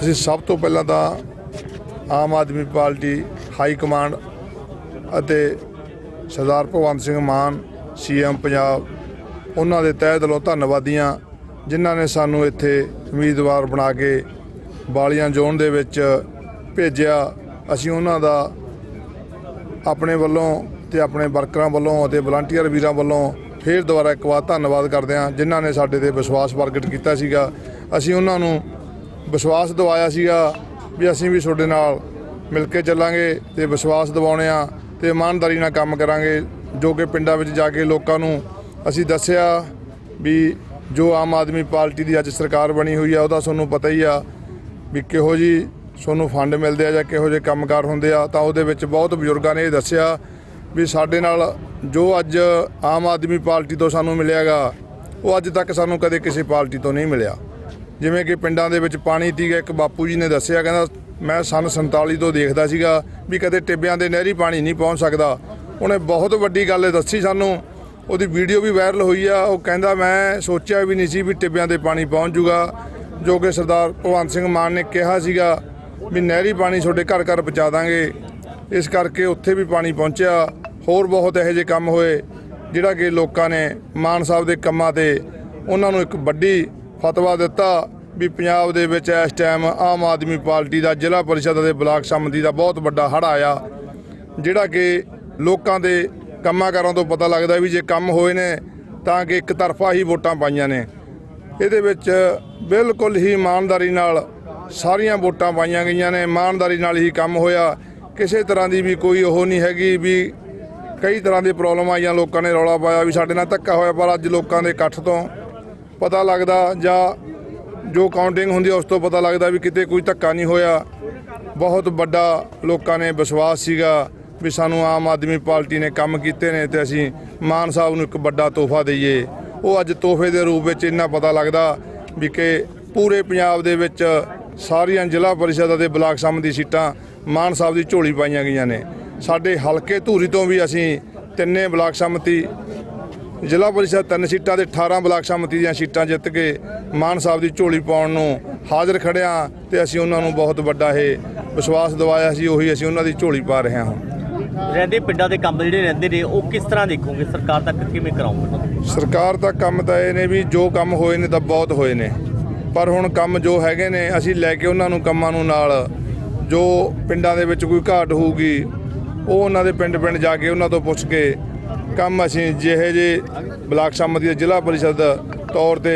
ਅਸੀਂ ਸਭ ਤੋਂ ਪਹਿਲਾਂ ਤਾਂ Aam Aadmi party high command ਅਤੇ ਸਰਦਾਰ ਭਗਵੰਤ ਸਿੰਘ ਮਾਨ ਸੀਐਮ ਪੰਜਾਬ, ਉਹਨਾਂ ਦੇ ਤਹਿ ਦਿਲੋਂ ਧੰਨਵਾਦੀਆਂ, ਜਿਨ੍ਹਾਂ ਨੇ ਸਾਨੂੰ ਇੱਥੇ ਉਮੀਦਵਾਰ ਬਣਾ ਕੇ ਬਾਲੀਆਂ ਜ਼ੋਨ ਦੇ ਵਿੱਚ ਭੇਜਿਆ। ਅਸੀਂ ਉਹਨਾਂ ਦਾ ਆਪਣੇ ਵੱਲੋਂ ਤੇ ਆਪਣੇ ਵਰਕਰਾਂ ਵੱਲੋਂ ਅਤੇ ਵਲੰਟੀਅਰ ਵੀਰਾਂ ਵੱਲੋਂ ਫੇਰ ਦੁਬਾਰਾ ਇੱਕ ਵਾਰ ਧੰਨਵਾਦ ਕਰਦੇ ਹਾਂ, ਜਿਨ੍ਹਾਂ ਨੇ ਸਾਡੇ ਤੇ ਵਿਸ਼ਵਾਸ ਪ੍ਰਗਟ ਕੀਤਾ ਸੀਗਾ। ਅਸੀਂ ਉਹਨਾਂ ਨੂੰ ਵਿਸ਼ਵਾਸ ਦਿਵਾਇਆ ਸੀਗਾ ਵੀ ਅਸੀਂ ਵੀ ਤੁਹਾਡੇ ਨਾਲ ਮਿਲ ਕੇ ਚੱਲਾਂਗੇ ਤੇ ਵਿਸ਼ਵਾਸ ਦਿਵਾਉਣੇ ਆ ਤੇ ਇਮਾਨਦਾਰੀ ਨਾਲ ਕੰਮ ਕਰਾਂਗੇ। ਜੋ ਕਿ ਪਿੰਡਾਂ ਵਿੱਚ ਜਾ ਕੇ ਲੋਕਾਂ ਨੂੰ ਅਸੀਂ ਦੱਸਿਆ ਵੀ ਜੋ ਆਮ ਆਦਮੀ ਪਾਰਟੀ ਦੀ ਅੱਜ ਸਰਕਾਰ ਬਣੀ ਹੋਈ ਆ, ਉਹਦਾ ਤੁਹਾਨੂੰ ਪਤਾ ਹੀ ਆ ਵੀ ਕਿਹੋ ਜੀ ਤੁਹਾਨੂੰ ਫੰਡ ਮਿਲਦੇ ਆ ਜਾਂ ਕਿਹੋ ਜਿਹੇ ਕੰਮਕਾਰ ਹੁੰਦੇ ਆ, ਤਾਂ ਉਹਦੇ ਵਿੱਚ ਬਹੁਤ ਬਜ਼ੁਰਗਾਂ ਨੇ ਇਹ ਦੱਸਿਆ ਵੀ ਸਾਡੇ ਨਾਲ ਜੋ ਅੱਜ ਆਮ ਆਦਮੀ ਪਾਰਟੀ ਤੋਂ ਸਾਨੂੰ ਮਿਲਿਆਗਾ, ਉਹ ਅੱਜ ਤੱਕ ਸਾਨੂੰ ਕਦੇ ਕਿਸੇ ਪਾਰਟੀ ਤੋਂ ਨਹੀਂ ਮਿਲਿਆ। ਜਿਵੇਂ ਕਿ ਪਿੰਡਾਂ ਦੇ ਵਿੱਚ ਪਾਣੀ ਤੀਗਾ ਇੱਕ ਬਾਪੂ ਜੀ ਨੇ ਦੱਸਿਆ, ਕਹਿੰਦਾ ਮੈਂ ਸਨ 47 ਤੋਂ ਦੇਖਦਾ ਸੀਗਾ ਵੀ ਕਦੇ ਟਿੱਬਿਆਂ ਦੇ ਨਹਿਰੀ ਪਾਣੀ ਨਹੀਂ ਪਹੁੰਚ ਸਕਦਾ। ਉਹਨੇ ਬਹੁਤ ਵੱਡੀ ਗੱਲ ਦੱਸੀ ਸਾਨੂੰ। ਉਹਦੀ ਵੀਡੀਓ ਵੀ ਵਾਇਰਲ ਹੋਈ ਆ। ਉਹ ਕਹਿੰਦਾ, ਮੈਂ ਸੋਚਿਆ ਵੀ ਨਹੀਂ ਸੀ ਵੀ ਟਿੱਬਿਆਂ ਦੇ ਪਾਣੀ ਪਹੁੰਚ ਜੂਗਾ। ਜੋ ਕਿ ਸਰਦਾਰ ਭਗਵੰਤ ਸਿੰਘ ਮਾਨ ਨੇ ਕਿਹਾ ਸੀਗਾ ਵੀ ਨਹਿਰੀ ਪਾਣੀ ਤੁਹਾਡੇ ਘਰ ਘਰ ਪਹੁੰਚਾ ਦਾਂਗੇ। ਇਸ ਕਰਕੇ ਉੱਥੇ ਵੀ ਪਾਣੀ ਪਹੁੰਚਿਆ। ਹੋਰ ਬਹੁਤ ਇਹੋ ਜਿਹੇ ਕੰਮ ਹੋਏ, ਜਿਹੜਾ ਕਿ ਲੋਕਾਂ ਨੇ ਮਾਨ ਸਾਹਿਬ ਦੇ ਕੰਮਾਂ ਤੇ ਉਹਨਾਂ ਨੂੰ ਇੱਕ ਵੱਡੀ ਫਤਵਾ ਦਿੱਤਾ। ਵੀ ਪੰਜਾਬ ਦੇ ਵਿੱਚ ਇਸ ਟਾਈਮ ਆਮ ਆਦਮੀ ਪਾਰਟੀ ਦਾ ਜ਼ਿਲ੍ਹਾ ਪਰਿਸ਼ਦ ਅਤੇ ਬਲਾਕ ਸੰਮਤੀ ਦਾ ਬਹੁਤ ਵੱਡਾ ਹੜ੍ਹ ਆਇਆ। ਜਿਹੜਾ ਕਿ ਲੋਕਾਂ ਦੇ ਕੰਮਾਂ ਕਾਰਾਂ ਤੋਂ ਪਤਾ ਲੱਗਦਾ ਵੀ ਜੇ ਕੰਮ ਹੋਏ ਨੇ ਤਾਂ ਕਿ ਇੱਕ ਤਰਫਾ ਹੀ ਵੋਟਾਂ ਪਾਈਆਂ ਨੇ। ਇਹਦੇ ਵਿੱਚ ਬਿਲਕੁਲ ਹੀ ਇਮਾਨਦਾਰੀ ਨਾਲ ਸਾਰੀਆਂ ਵੋਟਾਂ ਪਾਈਆਂ ਗਈਆਂ ਨੇ। ਇਮਾਨਦਾਰੀ ਨਾਲ ਹੀ ਕੰਮ ਹੋਇਆ। ਕਿਸੇ ਤਰ੍ਹਾਂ ਦੀ ਵੀ ਕੋਈ ਉਹ ਨਹੀਂ ਹੈਗੀ ਵੀ ਕਈ ਤਰ੍ਹਾਂ ਦੀ ਪ੍ਰੋਬਲਮ ਆਈਆਂ। ਲੋਕਾਂ ਨੇ ਰੌਲਾ ਪਾਇਆ ਵੀ ਸਾਡੇ ਨਾਲ ਧੱਕਾ ਹੋਇਆ ਪਰ ਅੱਜ ਲੋਕਾਂ ਦੇ ਇਕੱਠ ਤੋਂ ਪਤਾ ਲੱਗਦਾ ਜਾਂ ਜੋ ਕਾਊਂਟਿੰਗ ਹੁੰਦੀ ਹੈ ਉਸ ਤੋਂ ਪਤਾ ਲੱਗਦਾ ਵੀ ਕਿਤੇ ਕੋਈ ਧੱਕਾ ਨਹੀਂ ਹੋਇਆ। ਬਹੁਤ ਵੱਡਾ ਲੋਕਾਂ ਨੇ ਵਿਸ਼ਵਾਸ ਸੀਗਾ ਵੀ ਸਾਨੂੰ ਆਮ ਆਦਮੀ ਪਾਰਟੀ ਨੇ ਕੰਮ ਕੀਤੇ ਨੇ ਤੇ ਅਸੀਂ ਮਾਨ ਸਾਹਿਬ ਨੂੰ ਇੱਕ ਵੱਡਾ ਤੋਹਫਾ ਦਈਏ। ਉਹ ਅੱਜ ਤੋਹਫੇ ਦੇ ਰੂਪ ਵਿੱਚ ਇੰਨਾ ਪਤਾ ਲੱਗਦਾ ਵੀ ਕਿ ਪੂਰੇ ਪੰਜਾਬ ਦੇ ਵਿੱਚ ਸਾਰੀਆਂ ਜ਼ਿਲ੍ਹਾ ਪਰਿਸ਼ਦ ਅਤੇ ਬਲਾਕ ਸੰਮਤੀ ਸੀਟਾਂ ਮਾਨ ਸਾਹਿਬ ਦੀ ਝੋਲੀ ਪਾਈਆਂ ਗਈਆਂ ਨੇ। ਸਾਡੇ ਹਲਕੇ ਧੂਰੀ ਤੋਂ ਵੀ ਅਸੀਂ ਤਿੰਨੇ ਬਲਾਕ ਸੰਮਤੀ ਜ਼ਿਲ੍ਹਾ ਪਰਿਸ਼ਦ ਤਿੰਨ ਸੀਟਾਂ ਤੇ 18 ਬਲਾਕ ਸੰਮਤੀ ਦੀਆਂ ਸੀਟਾਂ ਜਿੱਤ ਕੇ ਮਾਨ ਸਾਹਿਬ ਦੀ ਝੋਲੀ ਪਾਉਣ ਨੂੰ ਹਾਜ਼ਰ ਖੜਿਆ ਤੇ ਅਸੀਂ ਉਹਨਾਂ ਨੂੰ ਬਹੁਤ ਵੱਡਾ ਇਹ ਵਿਸ਼ਵਾਸ ਦਿਵਾਇਆ ਸੀ ਉਹੀ ਅਸੀਂ ਉਹਨਾਂ ਦੀ ਝੋਲੀ ਪਾ ਰਹੇ ਹਾਂ ਰਹਿੰਦੇ ਪਿੰਡਾਂ ਦੇ ਕੰਮ ਜਿਹੜੇ ਰਹਿੰਦੇ ਨੇ ਉਹ ਕਿਸ ਤਰ੍ਹਾਂ ਦੇਖੋਗੇ? ਸਰਕਾਰ ਤੱਕ ਕਿਵੇਂ ਕਰਾਉਂਗੇ? ਸਰਕਾਰ ਦਾ ਕੰਮ ਤਾਂ ਇਹ ਨੇ ਵੀ ਜੋ ਕੰਮ ਹੋਏ ਨੇ ਤਾਂ ਬਹੁਤ ਹੋਏ ਨੇ। ਪਰ ਹੁਣ ਕੰਮ ਜੋ ਹੈਗੇ ਨੇ ਅਸੀਂ ਲੈ ਕੇ ਉਹਨਾਂ ਨੂੰ ਕੰਮਾਂ ਨੂੰ ਨਾਲ ਜੋ ਪਿੰਡਾਂ ਦੇ ਵਿੱਚ ਕੋਈ ਘਾਟ ਹੋਊਗੀ ਉਹ ਉਹਨਾਂ ਦੇ ਪਿੰਡ ਪਿੰਡ ਜਾ ਕੇ ਉਹਨਾਂ ਤੋਂ ਪੁੱਛ ਕੇ ਕੰਮ ਅਸੀਂ ਜਿਹੇ ਜੇ ਬਲਾਕ ਸੰਮਤੀ ਦੇ ਜ਼ਿਲ੍ਹਾ ਪਰਿਸ਼ਦ ਤੌਰ ਤੇ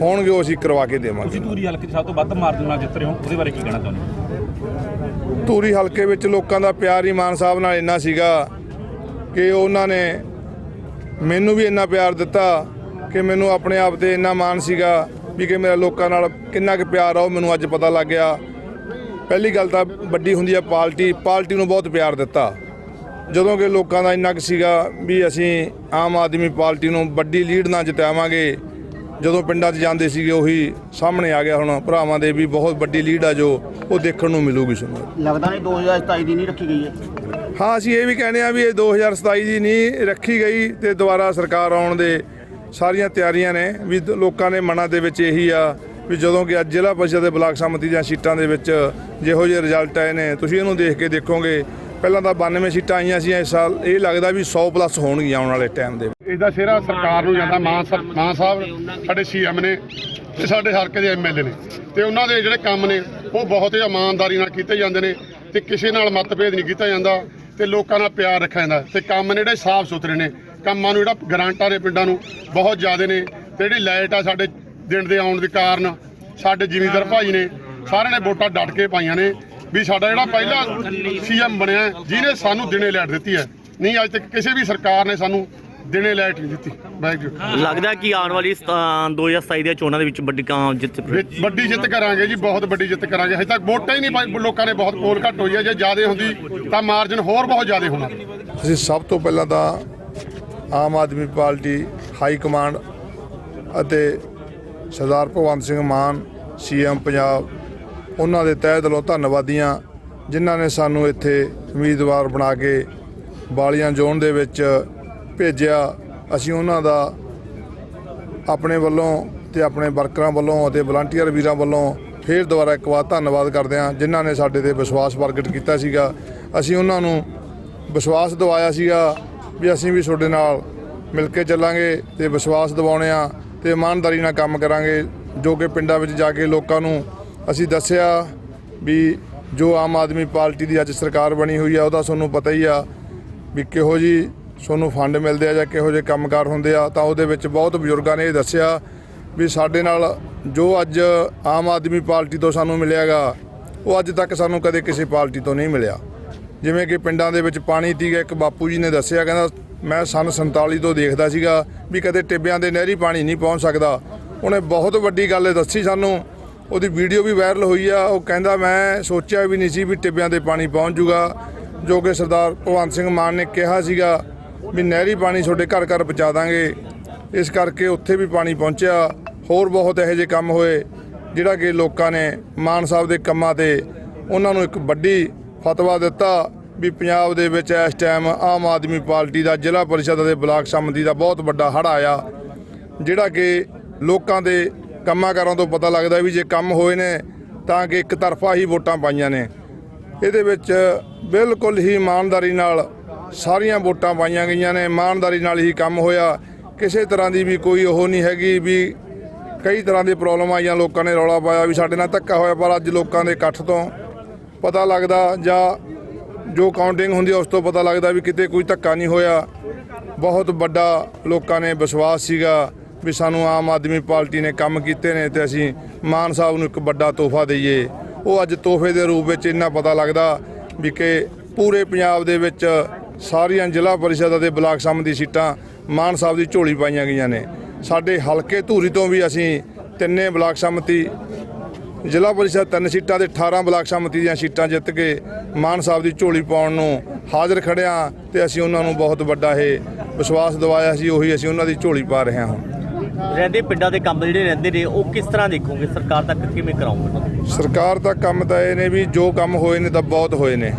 ਹੋਣਗੇ ਉਹ ਅਸੀਂ ਕਰਵਾ ਕੇ ਦੇਵਾਂਗੇ। ਤੁਸੀਂ ਧੂਰੀ ਹਲਕੇ 'ਚ ਸਭ ਤੋਂ ਵੱਧ ਮਾਰਜਨ ਨਾਲ ਜਿੱਤ ਰਹੇ ਹੋ ਉਹਦੇ ਬਾਰੇ ਕੀ ਕਹਿਣਾ ਚਾਹੁੰਦੇ ਹੋ? ਧੂਰੀ ਹਲਕੇ ਵਿੱਚ ਲੋਕਾਂ ਦਾ ਪਿਆਰ ਹੀ ਮਾਨ ਸਾਹਿਬ ਨਾਲ ਇੰਨਾ ਸੀਗਾ ਕਿ ਉਹਨਾਂ ਨੇ ਮੈਨੂੰ ਵੀ ਇੰਨਾ ਪਿਆਰ ਦਿੱਤਾ ਕਿ ਮੈਨੂੰ ਆਪਣੇ ਆਪ ਤੇ ਇੰਨਾ ਮਾਣ ਸੀਗਾ ਵੀ ਕਿ ਮੇਰਾ ਲੋਕਾਂ ਨਾਲ ਕਿੰਨਾ ਕੁ ਪਿਆਰ ਆ ਉਹ ਮੈਨੂੰ ਅੱਜ ਪਤਾ ਲੱਗ ਗਿਆ। ਪਹਿਲੀ ਗੱਲ ਤਾਂ ਵੱਡੀ ਹੁੰਦੀ ਆ ਪਾਰਟੀ ਪਾਰਟੀ ਨੂੰ ਬਹੁਤ ਪਿਆਰ ਦਿੱਤਾ। ਜਦੋਂ ਕਿ ਲੋਕਾਂ ਦਾ ਇੰਨਾ ਕੁ ਸੀਗਾ ਵੀ ਅਸੀਂ ਆਮ ਆਦਮੀ ਪਾਰਟੀ ਨੂੰ ਵੱਡੀ ਲੀਡ ਨਾਲ ਜਿਤਾਵਾਂਗੇ ਜਦੋਂ ਪਿੰਡਾਂ 'ਚ ਜਾਂਦੇ ਸੀਗੇ ਉਹੀ ਸਾਹਮਣੇ ਆ ਗਿਆ ਹੁਣ ਭਰਾਵਾਂ ਦੇ ਵੀ ਬਹੁਤ ਵੱਡੀ ਲੀਡ ਆ ਜੋ ਉਹ ਦੇਖਣ ਨੂੰ ਮਿਲੂਗੀ ਸਾਨੂੰ। ਲੱਗਦਾ ਨਹੀਂ 2027 ਦੀ ਨਹੀਂ ਰੱਖੀ ਗਈ ਹੈ। ਹਾਂ ਅਸੀਂ ਇਹ ਵੀ ਕਹਿੰਦੇ ਆ ਵੀ ਇਹ 2027 ਦੀ ਨਹੀਂ ਰੱਖੀ ਗਈ ਤੇ ਦੁਬਾਰਾ ਸਰਕਾਰ ਆਉਣ ਦੇ ਸਾਰੀਆਂ ਤਿਆਰੀਆਂ ਨੇ ਵੀ ਲੋਕਾਂ ਦੇ ਮਨਾਂ ਦੇ ਵਿੱਚ ਇਹੀ ਆ ਵੀ ਜਦੋਂ ਕਿ ਅੱਜ ਜ਼ਿਲ੍ਹਾ ਪਰਿਸ਼ਦ ਦੇ ਬਲਾਕ ਸੰਮਤੀ ਦੀਆਂ ਸੀਟਾਂ ਦੇ ਵਿੱਚ ਜਿਹੋ ਜਿਹੇ ਰਿਜ਼ਲਟ ਆਏ ਨੇ ਤੁਸੀਂ ਇਹਨੂੰ ਦੇਖ ਕੇ ਦੇਖੋਗੇ ਪਹਿਲਾਂ ਤਾਂ 92 ਸੀਟਾਂ ਆਈਆਂ ਸੀ ਇਸ ਸਾਲ, ਇਹ ਲੱਗਦਾ ਵੀ 100 ਪਲੱਸ ਹੋਣਗੀਆਂ ਆਉਣ ਵਾਲੇ ਟਾਈਮ ਦੇ ਇਹਦਾ ਸਿਹਰਾ ਸਰਕਾਰ ਨੂੰ ਜਾਂਦਾ, ਮਾਨ ਸਾਹਿਬ ਮਾਨ ਸਾਹਿਬ, ਸਾਡੇ ਸੀਐਮ ਨੇ ਤੇ ਸਾਡੇ ਹਲਕੇ ਦੇ ਐਮਐਲਏ ਨੇ। ਤੇ ਉਹਨਾਂ ਦੇ ਜਿਹੜੇ ਕੰਮ ਨੇ, ਉਹ ਬਹੁਤ ਹੀ ਇਮਾਨਦਾਰੀ ਨਾਲ ਕੀਤੇ ਜਾਂਦੇ ਨੇ ਤੇ ਕਿਸੇ ਨਾਲ ਮਤਭੇਦ ਨਹੀਂ ਕੀਤਾ ਜਾਂਦਾ ਤੇ ਲੋਕਾਂ ਨਾਲ ਪਿਆਰ ਰੱਖਿਆ ਜਾਂਦਾ। ਤੇ ਕੰਮ ਨੇ ਜਿਹੜੇ ਸਾਫ਼ ਸੁਥਰੇ ਨੇ, ਕੰਮਾਂ ਨੂੰ ਜਿਹੜਾ ਗਰਾਂਟਾਂ ਨੇ ਪਿੰਡਾਂ ਨੂੰ ਬਹੁਤ ਜ਼ਿਆਦਾ ਨੇ ਤੇ ਜਿਹੜੀ ਲਾਈਟ ਆ ਸਾਡੇ ਦਿਨ ਦੇ ਆਉਣ ਦੇ ਕਾਰਨ ਸਾਡੇ ਜ਼ਿਮੀਂਦਾਰ ਭਾਈ ਨੇ ਸਾਰਿਆਂ ਨੇ ਵੋਟਾਂ ਡਟ ਕੇ ਪਾਈਆਂ ਨੇ ਵੀ ਸਾਡਾ ਜਿਹੜਾ ਪਹਿਲਾ ਸੀਐਮ ਬਣਿਆ ਜਿਹਨੇ ਸਾਨੂੰ ਦਿਨੇ ਲਾਈਟ ਦਿੱਤੀ ਹੈ। ਨਹੀਂ ਅੱਜ ਤੱਕ ਕਿਸੇ ਵੀ ਸਰਕਾਰ ਨੇ ਸਾਨੂੰ ਦਿਨੇ ਲਾਈਟ ਨਹੀਂ ਦਿੱਤੀ। ਵਾਹਿਗੁਰੂ ਲੱਗਦਾ ਕਿ ਆਉਣ ਵਾਲੀ ਸਤਾ- 2027 ਦੀਆਂ ਚੋਣਾਂ ਦੇ ਵਿੱਚ ਵੱਡੀ ਕਾਂ ਜਿੱਤ ਵੱਡੀ ਜਿੱਤ ਕਰਾਂਗੇ ਜੀ ਬਹੁਤ ਵੱਡੀ ਜਿੱਤ ਕਰਾਂਗੇ। ਹਜੇ ਤੱਕ ਵੋਟਾਂ ਹੀ ਨਹੀਂ ਪਾਈ ਲੋਕਾਂ ਨੇ ਬਹੁਤ ਪੋਲ ਘੱਟ ਹੋਈ ਹੈ। ਜੇ ਜ਼ਿਆਦਾ ਹੁੰਦੀ ਤਾਂ ਮਾਰਜਨ ਹੋਰ ਬਹੁਤ ਜ਼ਿਆਦਾ ਹੋਣਾ। ਅਸੀਂ ਸਭ ਤੋਂ ਪਹਿਲਾਂ ਤਾਂ Aam Aadmi party high command ਅਤੇ ਸਰਦਾਰ ਭਗਵੰਤ ਸਿੰਘ ਮਾਨ ਸੀਐਮ ਪੰਜਾਬ ਉਹਨਾਂ ਦੇ ਤਹਿ ਦਿਲੋਂ ਧੰਨਵਾਦੀਆਂ, ਜਿਨ੍ਹਾਂ ਨੇ ਸਾਨੂੰ ਇੱਥੇ ਉਮੀਦਵਾਰ ਬਣਾ ਕੇ ਬਾਲੀਆਂ ਜ਼ੋਨ ਦੇ ਵਿੱਚ ਭੇਜਿਆ। ਅਸੀਂ ਉਹਨਾਂ ਦਾ ਆਪਣੇ ਵੱਲੋਂ ਤੇ ਆਪਣੇ ਵਰਕਰਾਂ ਵੱਲੋਂ ਅਤੇ ਵਲੰਟੀਅਰ ਵੀਰਾਂ ਵੱਲੋਂ ਫੇਰ ਦੁਬਾਰਾ ਇੱਕ ਵਾਰ ਧੰਨਵਾਦ ਕਰਦੇ ਹਾਂ, ਜਿਨ੍ਹਾਂ ਨੇ ਸਾਡੇ ਤੇ ਵਿਸ਼ਵਾਸ ਪ੍ਰਗਟ ਕੀਤਾ ਸੀਗਾ। ਅਸੀਂ ਉਹਨਾਂ ਨੂੰ ਵਿਸ਼ਵਾਸ ਦਿਵਾਇਆ ਸੀਗਾ ਵੀ ਅਸੀਂ ਵੀ ਤੁਹਾਡੇ ਨਾਲ ਮਿਲ ਕੇ ਚੱਲਾਂਗੇ ਤੇ ਵਿਸ਼ਵਾਸ ਦਿਵਾਉਣੇ ਆ ਤੇ ਇਮਾਨਦਾਰੀ ਨਾਲ ਕੰਮ ਕਰਾਂਗੇ, ਜੋ ਕਿ ਪਿੰਡਾਂ ਵਿੱਚ ਜਾ ਕੇ ਲੋਕਾਂ ਨੂੰ ਅਸੀਂ ਦੱਸਿਆ ਵੀ ਜੋ ਆਮ ਆਦਮੀ ਪਾਰਟੀ ਦੀ ਅੱਜ ਸਰਕਾਰ ਬਣੀ ਹੋਈ ਆ, ਉਹਦਾ ਤੁਹਾਨੂੰ ਪਤਾ ਹੀ ਆ ਵੀ ਕਿਹੋ ਜੀ ਤੁਹਾਨੂੰ ਫੰਡ ਮਿਲਦੇ ਆ ਜਾਂ ਕਿਹੋ ਜਿਹੇ ਕੰਮਕਾਰ ਹੁੰਦੇ ਆ, ਤਾਂ ਉਹਦੇ ਵਿੱਚ ਬਹੁਤ ਬਜ਼ੁਰਗਾਂ ਨੇ ਇਹ ਦੱਸਿਆ ਵੀ ਸਾਡੇ ਨਾਲ ਜੋ ਅੱਜ ਆਮ ਆਦਮੀ ਪਾਰਟੀ ਤੋਂ ਸਾਨੂੰ ਮਿਲਿਆਗਾ, ਉਹ ਅੱਜ ਤੱਕ ਸਾਨੂੰ ਕਦੇ ਕਿਸੇ ਪਾਰਟੀ ਤੋਂ ਨਹੀਂ ਮਿਲਿਆ। ਜਿਵੇਂ ਕਿ ਪਿੰਡਾਂ ਦੇ ਵਿੱਚ ਪਾਣੀ ਤੀਗਾ ਇੱਕ ਬਾਪੂ ਜੀ ਨੇ ਦੱਸਿਆ, ਕਹਿੰਦਾ ਮੈਂ ਸਨ 47 ਤੋਂ ਦੇਖਦਾ ਸੀਗਾ ਵੀ ਕਦੇ ਟਿੱਬਿਆਂ ਦੇ ਨਹਿਰੀ ਪਾਣੀ ਨਹੀਂ ਪਹੁੰਚ ਸਕਦਾ। ਉਹਨੇ ਬਹੁਤ ਵੱਡੀ ਗੱਲ ਦੱਸੀ ਸਾਨੂੰ ਉਹਦੀ ਵੀਡੀਓ ਵੀ ਵਾਇਰਲ ਹੋਈ ਆ, ਉਹ ਕਹਿੰਦਾ ਮੈਂ ਸੋਚਿਆ ਵੀ ਨਹੀਂ ਸੀ ਵੀ ਟਿੱਬਿਆਂ ਦੇ ਪਾਣੀ ਪਹੁੰਚ ਜੂਗਾ, ਜੋ ਕਿ ਸਰਦਾਰ ਭਗਵੰਤ ਸਿੰਘ ਮਾਨ ਨੇ ਕਿਹਾ ਸੀਗਾ ਵੀ ਨਹਿਰੀ ਪਾਣੀ ਤੁਹਾਡੇ ਘਰ ਘਰ ਪਹੁੰਚਾ ਦਾਂਗੇ। ਇਸ ਕਰਕੇ ਉੱਥੇ ਵੀ ਪਾਣੀ ਪਹੁੰਚਿਆ, ਹੋਰ ਬਹੁਤ ਇਹੋ ਜਿਹੇ ਕੰਮ ਹੋਏ, ਜਿਹੜਾ ਕਿ ਲੋਕਾਂ ਨੇ ਮਾਨ ਸਾਹਿਬ ਦੇ ਕੰਮਾਂ ਤੇ ਉਹਨਾਂ ਨੂੰ ਇੱਕ ਵੱਡੀ ਫਤਵਾ ਦਿੱਤਾ ਵੀ ਪੰਜਾਬ ਦੇ ਵਿੱਚ ਇਸ ਟਾਈਮ ਆਮ ਆਦਮੀ ਪਾਰਟੀ ਦਾ ਜ਼ਿਲ੍ਹਾ ਪਰਿਸ਼ਦ ਅਤੇ ਬਲਾਕ ਸੰਮਤੀ ਦਾ ਬਹੁਤ ਵੱਡਾ ਹੜ੍ਹ ਆਇਆ, ਜਿਹੜਾ ਕਿ ਲੋਕਾਂ ਦੇ ਕੰਮਾਂ ਕਾਰਾਂ ਤੋਂ ਪਤਾ ਲੱਗਦਾ ਵੀ ਜੇ ਕੰਮ ਹੋਏ ਨੇ ਤਾਂ ਕਿ ਇੱਕ ਤਰਫਾ ਹੀ ਵੋਟਾਂ ਪਾਈਆਂ ਨੇ। ਇਹਦੇ ਵਿੱਚ ਬਿਲਕੁਲ ਹੀ ਇਮਾਨਦਾਰੀ ਨਾਲ ਸਾਰੀਆਂ ਵੋਟਾਂ ਪਾਈਆਂ ਗਈਆਂ ਨੇ। ਇਮਾਨਦਾਰੀ ਨਾਲ ਹੀ ਕੰਮ ਹੋਇਆ। ਕਿਸੇ ਤਰ੍ਹਾਂ ਦੀ ਵੀ ਕੋਈ ਉਹ ਨਹੀਂ ਹੈਗੀ ਵੀ ਕਈ ਤਰ੍ਹਾਂ ਦੀ ਪ੍ਰੋਬਲਮ ਆਈਆਂ। ਲੋਕਾਂ ਨੇ ਰੌਲਾ ਪਾਇਆ ਵੀ ਸਾਡੇ ਨਾਲ ਧੱਕਾ ਹੋਇਆ, ਪਰ ਅੱਜ ਲੋਕਾਂ ਦੇ ਇਕੱਠ ਤੋਂ ਪਤਾ ਲੱਗਦਾ ਜਾਂ ਜੋ ਕਾਊਂਟਿੰਗ ਹੁੰਦੀ ਉਸ ਤੋਂ ਪਤਾ ਲੱਗਦਾ ਵੀ ਕਿਤੇ ਕੋਈ ਧੱਕਾ ਨਹੀਂ ਹੋਇਆ। ਬਹੁਤ ਵੱਡਾ ਲੋਕਾਂ ਨੇ ਵਿਸ਼ਵਾਸ ਸੀਗਾ। ਵੀ ਸਾਨੂੰ ਆਮ ਆਦਮੀ ਪਾਰਟੀ ਨੇ ਕੰਮ ਕੀਤੇ ਨੇ ਤੇ ਅਸੀਂ ਮਾਨ ਸਾਹਿਬ ਨੂੰ ਇੱਕ ਵੱਡਾ ਤੋਹਫਾ ਦਈਏ। ਉਹ ਅੱਜ ਤੋਹਫੇ ਦੇ ਰੂਪ ਵਿੱਚ ਇੰਨਾ ਪਤਾ ਲੱਗਦਾ ਵੀ ਕਿ ਪੂਰੇ ਪੰਜਾਬ ਦੇ ਵਿੱਚ ਸਾਰੀਆਂ ਜ਼ਿਲ੍ਹਾ ਪਰਿਸ਼ਦ ਅਤੇ ਬਲਾਕ ਸੰਮਤੀ ਸੀਟਾਂ ਮਾਨ ਸਾਹਿਬ ਦੀ ਝੋਲੀ ਪਾਈਆਂ ਗਈਆਂ ਨੇ। ਸਾਡੇ ਹਲਕੇ ਧੂਰੀ ਤੋਂ ਵੀ ਅਸੀਂ ਤਿੰਨੇ ਬਲਾਕ ਸੰਮਤੀ, ਜ਼ਿਲ੍ਹਾ ਪਰਿਸ਼ਦ ਤਿੰਨ ਸੀਟਾਂ ਤੇ 18 ਬਲਾਕ ਸੰਮਤੀ ਦੀਆਂ ਸੀਟਾਂ ਜਿੱਤ ਕੇ ਮਾਨ ਸਾਹਿਬ ਦੀ ਝੋਲੀ ਪਾਉਣ ਨੂੰ ਹਾਜ਼ਰ ਖੜਿਆ ਤੇ ਅਸੀਂ ਉਹਨਾਂ ਨੂੰ ਬਹੁਤ ਵੱਡਾ ਇਹ ਵਿਸ਼ਵਾਸ ਦਿਵਾਇਆ ਸੀ, ਉਹੀ ਅਸੀਂ ਉਹਨਾਂ ਦੀ ਝੋਲੀ ਪਾ ਰਹੇ ਹਾਂ ਰਹਿੰਦੇ ਪਿੰਡਾਂ ਦੇ ਕੰਮ ਜਿਹੜੇ ਰਹਿੰਦੇ ਨੇ ਉਹ ਕਿਸ ਤਰ੍ਹਾਂ ਦੇਖੋਗੇ? ਸਰਕਾਰ ਤੱਕ ਕਿਵੇਂ ਕਰਾਉਂਗੇ ਸਰਕਾਰ ਦਾ ਕੰਮ ਤਾਂ ਇਹ ਨੇ ਵੀ ਜੋ ਕੰਮ ਹੋਏ ਨੇ ਤਾਂ ਬਹੁਤ ਹੋਏ ਨੇ।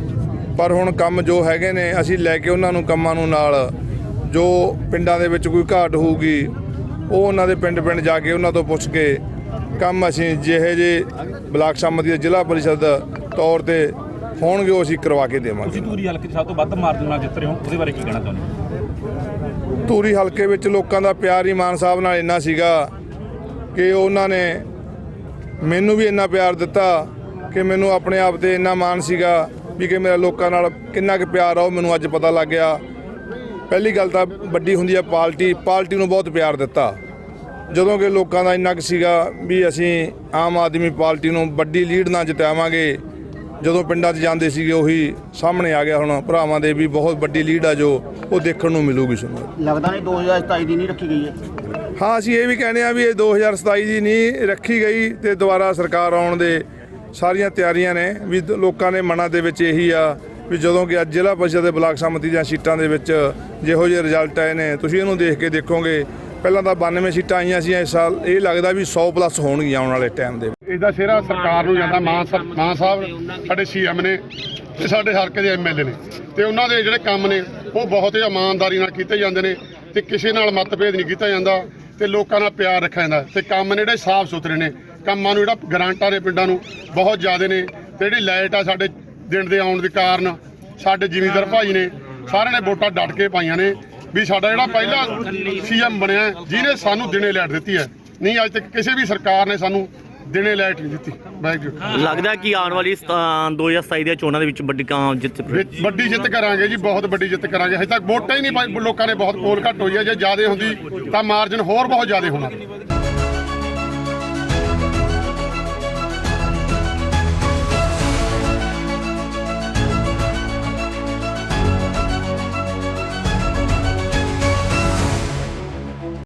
ਪਰ ਹੁਣ ਕੰਮ ਜੋ ਹੈਗੇ ਨੇ ਅਸੀਂ ਲੈ ਕੇ ਉਹਨਾਂ ਨੂੰ ਕੰਮਾਂ ਨੂੰ ਨਾਲ ਜੋ ਪਿੰਡਾਂ ਦੇ ਵਿੱਚ ਕੋਈ ਘਾਟ ਹੋਊਗੀ ਉਹ ਉਹਨਾਂ ਦੇ ਪਿੰਡ ਪਿੰਡ ਜਾ ਕੇ ਉਹਨਾਂ ਤੋਂ ਪੁੱਛ ਕੇ ਕੰਮ ਅਸੀਂ ਜਿਹੇ ਜੇ ਬਲਾਕ ਸੰਮਤੀ ਦੇ ਜ਼ਿਲ੍ਹਾ ਪਰਿਸ਼ਦ ਤੌਰ ਤੇ ਹੋਣਗੇ ਉਹ ਅਸੀਂ ਕਰਵਾ ਕੇ ਦੇਵਾਂਗੇ। ਤੁਸੀਂ ਧੂਰੀ ਹਲਕੇ ਸਭ ਤੋਂ ਵੱਧ ਮਾਰਜਨ ਨਾਲ ਜਿੱਤ ਰਹੇ ਹੋ ਉਹਦੇ ਬਾਰੇ ਕੀ ਕਹਿਣਾ ਚਾਹੁੰਦੇ ਹੋ? ਧੂਰੀ ਹਲਕੇ ਵਿੱਚ ਲੋਕਾਂ ਦਾ ਪਿਆਰ ਹੀ ਮਾਨ ਸਾਹਿਬ ਨਾਲ ਇੰਨਾ ਸੀਗਾ ਕਿ ਉਹਨਾਂ ਨੇ ਮੈਨੂੰ ਵੀ ਇੰਨਾ ਪਿਆਰ ਦਿੱਤਾ ਕਿ ਮੈਨੂੰ ਆਪਣੇ ਆਪ ਤੇ ਇੰਨਾ ਮਾਣ ਸੀਗਾ ਵੀ ਕਿ ਮੇਰਾ ਲੋਕਾਂ ਨਾਲ ਕਿੰਨਾ ਕੁ ਪਿਆਰ ਆ, ਉਹ ਮੈਨੂੰ ਅੱਜ ਪਤਾ ਲੱਗ ਗਿਆ। ਪਹਿਲੀ ਗੱਲ ਤਾਂ ਵੱਡੀ ਹੁੰਦੀ ਆ ਪਾਰਟੀ ਪਾਰਟੀ ਨੂੰ ਬਹੁਤ ਪਿਆਰ ਦਿੱਤਾ। ਜਦੋਂ ਕਿ ਲੋਕਾਂ ਦਾ ਇੰਨਾ ਕੁ ਸੀਗਾ ਵੀ ਅਸੀਂ ਆਮ ਆਦਮੀ ਪਾਰਟੀ ਨੂੰ ਵੱਡੀ ਲੀਡ ਨਾਲ ਜਿਤਾਵਾਂਗੇ ਜਦੋਂ ਪਿੰਡਾਂ 'ਚ ਜਾਂਦੇ ਸੀਗੇ ਉਹੀ ਸਾਹਮਣੇ ਆ ਗਿਆ ਹੁਣ। ਭਰਾਵਾਂ ਦੇ ਵੀ ਬਹੁਤ ਵੱਡੀ ਲੀਡ ਆ ਜੋ ਉਹ ਦੇਖਣ ਨੂੰ ਮਿਲੂਗੀ ਸਾਨੂੰ। ਲੱਗਦਾ ਨਹੀਂ 2027 ਦੀ ਨਹੀਂ ਰੱਖੀ ਗਈ ਹੈ। ਹਾਂ ਅਸੀਂ ਇਹ ਵੀ ਕਹਿੰਦੇ ਆ ਵੀ ਇਹ 2027 ਦੀ ਨਹੀਂ ਰੱਖੀ ਗਈ ਤੇ ਦੁਬਾਰਾ ਸਰਕਾਰ ਆਉਣ ਦੇ ਸਾਰੀਆਂ ਤਿਆਰੀਆਂ ਨੇ। ਵੀ ਲੋਕਾਂ ਦੇ ਮਨਾਂ ਦੇ ਵਿੱਚ ਇਹੀ ਆ ਵੀ ਜਦੋਂ ਕਿ ਅੱਜ ਜ਼ਿਲ੍ਹਾ ਪਰਿਸ਼ਦ ਦੇ ਬਲਾਕ ਸੰਮਤੀ ਦੀਆਂ ਸੀਟਾਂ ਦੇ ਵਿੱਚ ਜਿਹੋ ਜਿਹੇ ਰਿਜ਼ਲਟ ਆਏ ਨੇ ਤੁਸੀਂ ਇਹਨੂੰ ਦੇਖ ਕੇ ਦੇਖੋਗੇ। ਪਹਿਲਾਂ ਤਾਂ 92 ਸੀਟਾਂ ਆਈਆਂ ਸੀ ਇਸ ਸਾਲ ਇਹ ਲੱਗਦਾ ਵੀ 100 ਪਲੱਸ ਹੋਣਗੀਆਂ ਆਉਣ ਵਾਲੇ ਟਾਈਮ ਦੇ ਇਹਦਾ ਸਿਹਰਾ ਸਰਕਾਰ ਨੂੰ ਜਾਂਦਾ ਮਾਨ ਸਾਹਿਬ ਮਾਨ ਸਾਹਿਬ ਸਾਡੇ ਸੀਐਮ ਨੇ ਤੇ ਸਾਡੇ ਹਲਕੇ ਦੇ ਐਮਐਲਏ ਨੇ। ਤੇ ਉਹਨਾਂ ਦੇ ਜਿਹੜੇ ਕੰਮ ਨੇ ਉਹ ਬਹੁਤ ਹੀ ਇਮਾਨਦਾਰੀ ਨਾਲ ਕੀਤੇ ਜਾਂਦੇ ਨੇ ਤੇ ਕਿਸੇ ਨਾਲ ਮਤਭੇਦ ਨਹੀਂ ਕੀਤਾ ਜਾਂਦਾ ਤੇ ਲੋਕਾਂ ਨਾਲ ਪਿਆਰ ਰੱਖਿਆ ਜਾਂਦਾ। ਤੇ ਕੰਮ ਨੇ ਜਿਹੜੇ ਸਾਫ਼ ਸੁਥਰੇ ਨੇ ਕੰਮਾਂ ਨੂੰ ਜਿਹੜਾ ਗਰਾਂਟਾਂ ਨੇ ਪਿੰਡਾਂ ਨੂੰ ਬਹੁਤ ਜ਼ਿਆਦੇ ਨੇ ਤੇ ਜਿਹੜੀ ਲਾਈਟ ਆ ਸਾਡੇ ਦਿਨ ਦੇ ਆਉਣ ਦੇ ਕਾਰਨ ਸਾਡੇ ਜ਼ਿਮੀਂਦਾਰ ਭਾਈ ਨੇ ਸਾਰਿਆਂ ਨੇ ਵੋਟਾਂ ਡਟ ਕੇ ਪਾਈਆਂ ਨੇ ਵੀ ਸਾਡਾ ਜਿਹੜਾ ਪਹਿਲਾ ਸੀਐਮ ਬਣਿਆ ਜਿਹਨੇ ਸਾਨੂੰ ਦਿਨੇ ਲਾਈਟ ਦਿੱਤੀ ਹੈ। ਨਹੀਂ ਅੱਜ ਤੱਕ ਕਿਸੇ ਵੀ ਸਰਕਾਰ ਨੇ ਸਾਨੂੰ ਦਿਨੇ ਲਾਈਟ ਨਹੀਂ ਦਿੱਤੀ ਵਾਹਿਗੁਰੂ ਲੱਗਦਾ ਕਿ ਆਉਣ ਵਾਲੀ ਸਤਾ- 2027 ਦੀਆਂ ਚੋਣਾਂ ਦੇ ਵਿੱਚ ਵੱਡੀ ਕਾਂ ਜਿੱਤ ਵੱਡੀ ਜਿੱਤ ਕਰਾਂਗੇ ਜੀ ਬਹੁਤ ਵੱਡੀ ਜਿੱਤ ਕਰਾਂਗੇ। ਹਜੇ ਤੱਕ ਵੋਟਾਂ ਹੀ ਨਹੀਂ ਲੋਕਾਂ ਨੇ ਬਹੁਤ ਪੋਲ ਘੱਟ ਹੋਈ ਹੈ। ਜੇ ਜ਼ਿਆਦਾ ਹੁੰਦੀ ਤਾਂ ਮਾਰਜਨ ਹੋਰ ਬਹੁਤ ਜ਼ਿਆਦਾ ਹੋਣਾ।